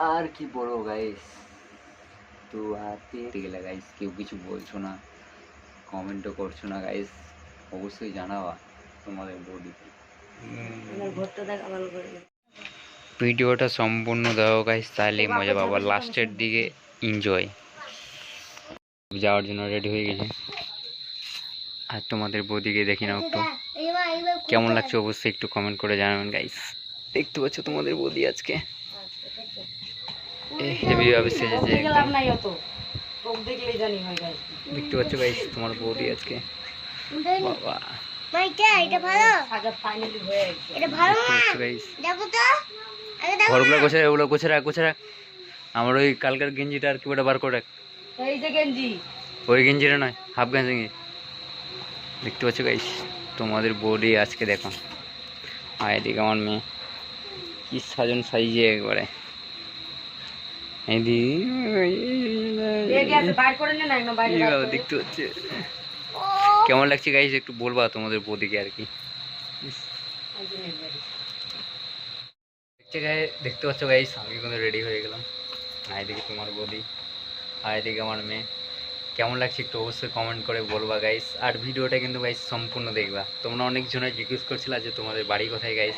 আর কি বলব গাইস তো হাতে গেলে গাইস কেউ কিছু বলছো না কমেন্টও করছ না গাইস অবশ্যই জানাবা তোমাদের বডি আমার ঘরটা দেখা ভালো করে ভিডিওটা সম্পূর্ণ দাও গাইস তাহলে মজা পাবা। লাস্টের দিকে এনজয় যাওয়ার জন্য রেডি হয়ে গেছে। আর তোমাদের বৌদিকে দেখি নাও একটু। কেমন লাগছে অবশ্যই একটু কমেন্ট করে জানাবেন গাইস দেখতে পাচ্ছ তোমাদের বৌদি আজকে। হেভি ভাবে সেজেছে একদম। লাভ নাই অত তোক দেখলেই জানি হয় গাছ দেখতে পাচ্ছ গাইস তোমার বৌদি আজকে। বাবা। সাজা ফাইনালি হয়ে গেছে। ঘরগুলো গোছে ওগুলো গোছে রাখ গোছে রাখ। আমার ওই কালকার গেঞ্জিটা আর কি ওটা বার করে রাখ। এই যে গেঞ্জি। ওই গেঞ্জিটা নয় হাফ গেঞ্জি। দেখতে পাচ্ছ গাইস তোমাদের বডি আজকে দেখো। আর এদিকে আমার মেয়ে। কি সাজন সাইজে একবারে লেগে আছে বাইর করে নে না একদম বাইরে এই বার বাবা, করে। দেখতে হচ্ছে। কেমন লাগছে গাইস একটু বলবা তোমাদের বৌদিকে আর কি? বাড়ি। দেখতে গায়ে দেখতে পাচ্ছ গাইস আমি কিন্তু রেডি হয়ে গেলাম। আর এদিকে তোমার বৌদি আর এদিকে আমার মেয়ে। কেমন লাগছে একটু অবশ্যই কমেন্ট করে বলবা গাইস আর ভিডিওটা কিন্তু গাইস সম্পূর্ণ দেখবা। তোমরা অনেক জনে জিজ্ঞেস করছিলা যে তোমাদের বাড়ি কোথায় গাইস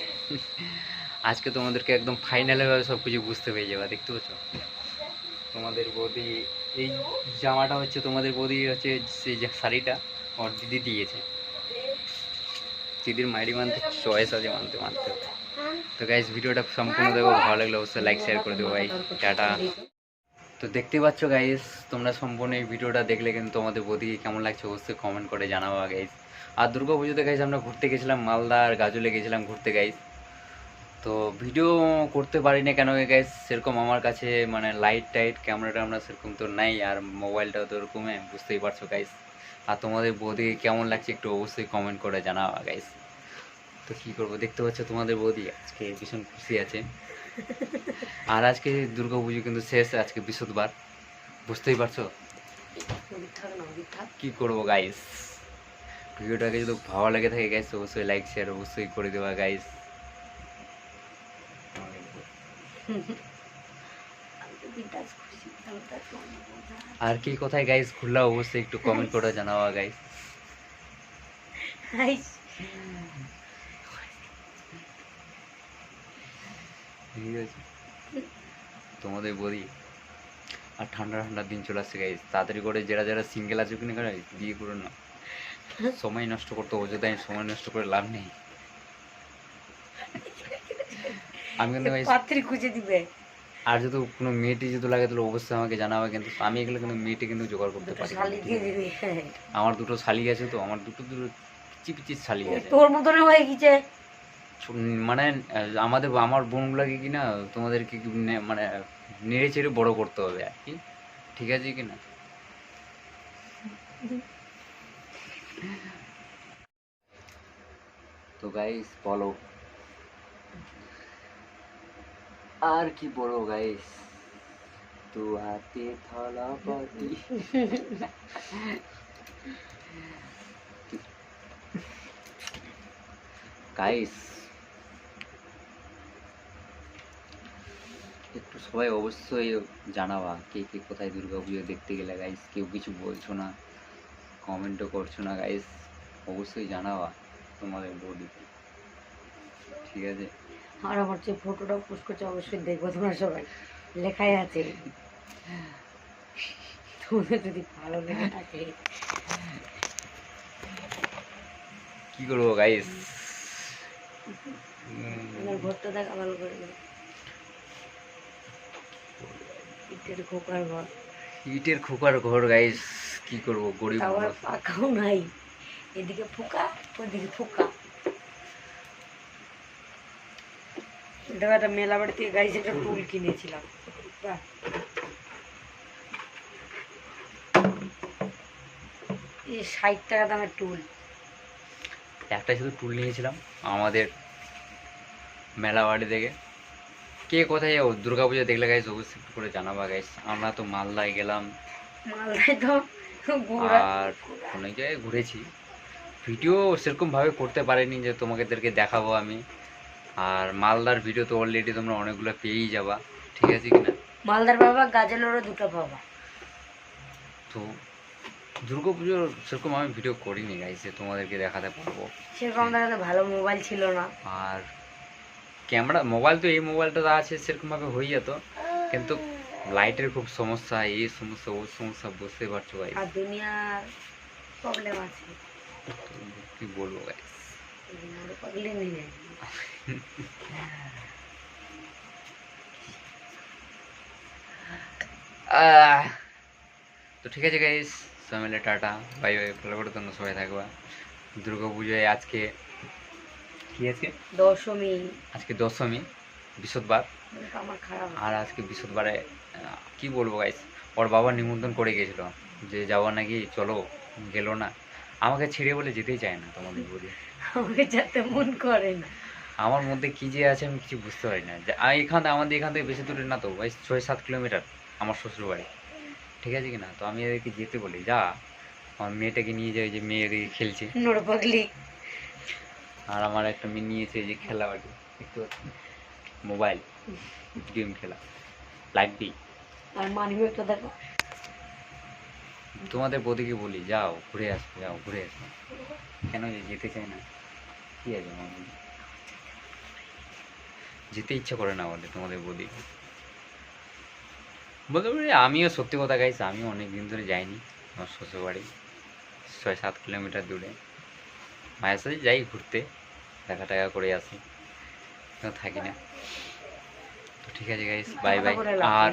আজকে তোমাদেরকে একদম ফাইনালভাবে সব কিছু বুঝতে পেরে যাবা দেখতে পাচ্ছ? তোমাদের বৌদি, এই জামাটা হচ্ছে তোমাদের বৌদি হচ্ছে সেই যে শাড়িটা ওর দিদি দিয়েছে। দিদির মাইরি মানতে চয়েস আছে, মানতে মানতে। তো গাইস ভিডিওটা সম্পূর্ণ দেখো, ভালো লাগলে অবশ্যই লাইক শেয়ার করে দেবো ভাই। টাটা। তো দেখতে পাচ্ছ গাইস তোমরা সম্পূর্ণ এই ভিডিওটা দেখলে কিন্তু তোমাদের বৌদিকে কেমন লাগছে অবশ্যই কমেন্ট করে জানাব গাইস আর দুর্গা পুজোতে গাইস আমরা ঘুরতে গেছিলাম মালদা আর গাজলে গেছিলাম ঘুরতে গাইস তো ভিডিও করতে পারি না কেন গাইস সেরকম আমার কাছে মানে লাইট টাইট ক্যামেরাটা আমরা সেরকম তো নাই আর মোবাইলটাও তো ওরকমই বুঝতেই পারছ গাইস আর তোমাদের বৌদি কেমন লাগছে একটু অবশ্যই কমেন্ট করে জানাবা গাইস তো কি করব? দেখতে পাচ্ছ তোমাদের বৌদি আজকে ভীষণ খুশি আছে। আর আজকে দুর্গা পুজো কিন্তু শেষ, আজকে বৃহস্পতিবার। বুঝতেই পারছ? কি করব গাইস ভিডিওটাকে যদি ভালো লেগে থাকে গাইস অবশ্যই লাইক শেয়ার অবশ্যই করে দেওয়া গাইস আমি তো বিন্দাস খুশি আমি তো আজকে অনেক মজা। আর কি কোথায় গাইস খুললা অবশ্যই একটু কমেন্ট করে জানাবা গাইস ঠিক আছে। তোমাদের বলি, আর ঠান্ডা ঠান্ডা দিন চলে আসছে গাইস তাড়াতাড়ি করে যারা যারা সিঙ্গেল আছে কিনা গাইস বিয়ে করো না। সময় নষ্ট করতে অযোধ্যায় সময় নষ্ট করে লাভ নেই। আমি কিন্তু পাত্রী খুঁজে দিবে। আর যদি কোনো মেয়েটি যদি লাগে তাহলে অবশ্যই আমাকে জানাবে কিন্তু আমি এগুলো কিন্তু মেয়েটি কিন্তু জোগাড় করতে পারি। আমার দুটো শালি আছে তো আমার দুটো দুটো শালি আছে। তোর মতন হয়ে গেছে। মানে আমাদের আমার বোনগুলোকে কি না তোমাদেরকে মানে নেড়ে চেড়ে বড় করতে হবে আর কি। ঠিক আছে কি না? তো গাইস বলো। আর কি বলো গাইস তু হাতে থালা বাটি গাইস একটু সবাই অবশ্যই জানাবা কে কে কোথায় দুর্গা পুজো দেখতে গেলে গাইস কেউ কিছু বলছো না কমেন্টও করছ না গাইস অবশ্যই জানাবা তোমাদের বডি ঠিক আছে? আর আমার যে ফটোটা পোস্ট করছে অবশ্যই দেখব তোমরা সবাই। লেখাই আছে। তোমাদের যদি ভালো লেগে থাকে। কি করব গাইস ঘরটা দেখা ভালো করে ইটের খোকার ঘর। ইটের খোকার ঘর গাইস কি করব গরিব পাকাও নাই। এদিকে ফোকা ওদিকে ফোকা। এটা একটা মেলা বাড়ি থেকে গাইছে একটা টুল কিনেছিলাম। বাহ। এই ষাট টাকা দামের টুল। একটা শুধু টুল নিয়েছিলাম আমাদের মেলা বাড়ি থেকে। কে কোথায় যাব? দুর্গা পুজো দেখলে গাইস অবশ্যই করে জানাবা গাইস আমরা তো মালদায় গেলাম। মালদায় তো ঘোরা আর অনেক জায়গায় ঘুরেছি। ভিডিও সেরকমভাবে করতে পারিনি যে তোমাদেরকে দেখাবো আমি। আর মালদার ভিডিও তো অলরেডি তোমরা অনেকগুলো পেয়েই যাবা ঠিক আছে কি না? মালদার বাবা গাজলেরও দুটো বাবা। তো দুর্গা পুজোর সেরকম আমি ভিডিও করিনি গাইছে তোমাদেরকে দেখাতে পারব। সেরকম কাছে ভালো মোবাইল ছিল না। আর ক্যামেরা মোবাইল তো এই মোবাইলটা আছে সেরকমভাবে হয়ে যেত কিন্তু লাইটের খুব সমস্যা এই সমস্যা ওই সমস্যা বুঝতে পারছ ভাই আর দুনিয়ার প্রবলেম আছে। কি বলব গাইস তো ঠিক আছে গাইস সবাই টাটা। বাই বাই ভালো করে তোমরা সবাই থাকবা। দুর্গা পুজোয় আজকে কি আছে দশমী। আজকে দশমী বৃহস্পতিবার খারাপ। আর আজকে বৃহস্পতিবারে কি বলব গাইস ওর বাবা নিমন্ত্রণ করে গেছিল। যে যাওয়া নাকি চলো গেলো না। আমাকে ছেড়ে বলে যেতেই চায় না তোমাদের বলি। আমাকে যেতে মন করে না। আমার মধ্যে কি যে আছে আমি কিছু বুঝতে পারি না। যে এখান থেকে আমাদের এখান থেকে বেশি দূরে না তো ভাই ছয় সাত কিলোমিটার আমার শ্বশুর বাড়ি ঠিক আছে কি না তো আমি এদেরকে যেতে বলি যা আমার মেয়েটাকে নিয়ে যাই যে মেয়ে এদিকে খেলছে। আর আমার একটা মেয়ে নিয়েছে যে খেলা বাড়ি একটু মোবাইল গেম খেলা দিই আর মানিব্যাগটা দেখো। তোমাদের বৌদিকে বলি যাও ঘুরে আসো যাও ঘুরে আসো। কেন যে যেতে চায় না? কি আছে আমার যেতে ইচ্ছা করে না বলে তোমাদের বৌদি। বলতে পারি আমিও সত্যি কথা গাইছি আমিও অনেক দিন ধরে যাইনি আমার শ্বশুর বাড়ি ছয় সাত কিলোমিটার দূরে। মায়ের সাথে যাই ঘুরতে দেখা টাকা করে আসি থাকি না। তো ঠিক আছে গাইস বাই বাই আর।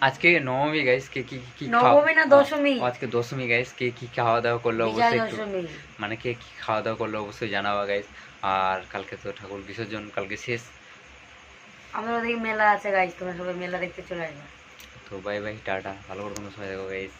আজকে নবমী গাইস কে কি কি নবমী না দশমী? আজকে দশমী গাইস কে কি খাওয়া দাওয়া করল অবশ্যই একটু মানে কে কি খাওয়া দাওয়া করল অবশ্যই জানাবা গাইস আর কালকে তো ঠাকুর বিসর্জন কালকে শেষ। আমাদের ওদিকে মেলা আছে গাইস তোমরা সবাই মেলা দেখতে চলে আসবে। তো বাই বাই টাটা। ভালো করে তোমরা সবাই দেখো গাইস